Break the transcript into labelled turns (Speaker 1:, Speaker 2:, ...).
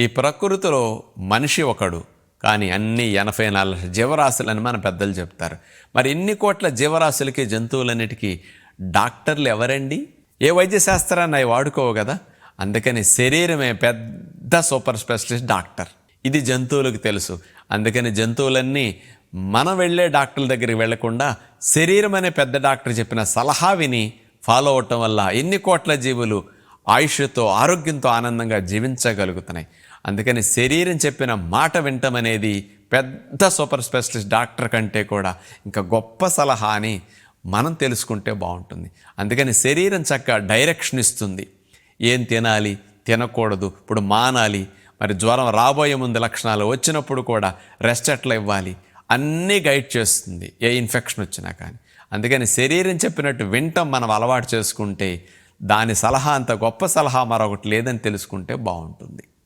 Speaker 1: ఈ ప్రకృతిలో మనిషి ఒకడు కానీ అన్ని ఎనభై నాలుగు జీవరాశులని మన పెద్దలు చెప్తారు. మరి ఎన్ని కోట్ల జీవరాశులకి జంతువులన్నిటికీ డాక్టర్లు ఎవరండి? ఏ వైద్య శాస్త్రాన్ని అవి వాడుకోవు కదా? అందుకని శరీరమే పెద్ద సూపర్ స్పెషలిస్ట్ డాక్టర్. ఇది జంతువులకు తెలుసు. అందుకని జంతువులన్నీ మనం వెళ్ళే డాక్టర్ల దగ్గరికి వెళ్ళకుండా శరీరం అనే పెద్ద డాక్టర్ చెప్పిన సలహా విని ఫాలో అవటం వల్ల ఎన్ని కోట్ల జీవులు ఆయుష్తో ఆరోగ్యంతో ఆనందంగా జీవించగలుగుతున్నాయి. అందుకని శరీరం చెప్పిన మాట వింటమనేది పెద్ద సూపర్ స్పెషలిస్ట్ డాక్టర్ కంటే కూడా ఇంకా గొప్ప సలహా అని మనం తెలుసుకుంటే బాగుంటుంది. అందుకని శరీరం చక్క డైరెక్షన్ ఇస్తుంది. ఏం తినాలి? తినకూడదు. ఇప్పుడు మానాలి. మరి జ్వరం రాబోయే ముందు లక్షణాలు వచ్చినప్పుడు కూడా రెస్ట్ ఎట్లా ఇవ్వాలి? అన్నీ గైడ్ చేస్తుంది. ఏ ఇన్ఫెక్షన్ వచ్చినా కానీ. అందుకని శరీరం చెప్పినట్టు వింటాం మనం అలవాటు చేసుకుంటే దాని సలహా అంత గొప్ప సలహా మరొకటి లేదని తెలుసుకుంటే బాగుంటుంది.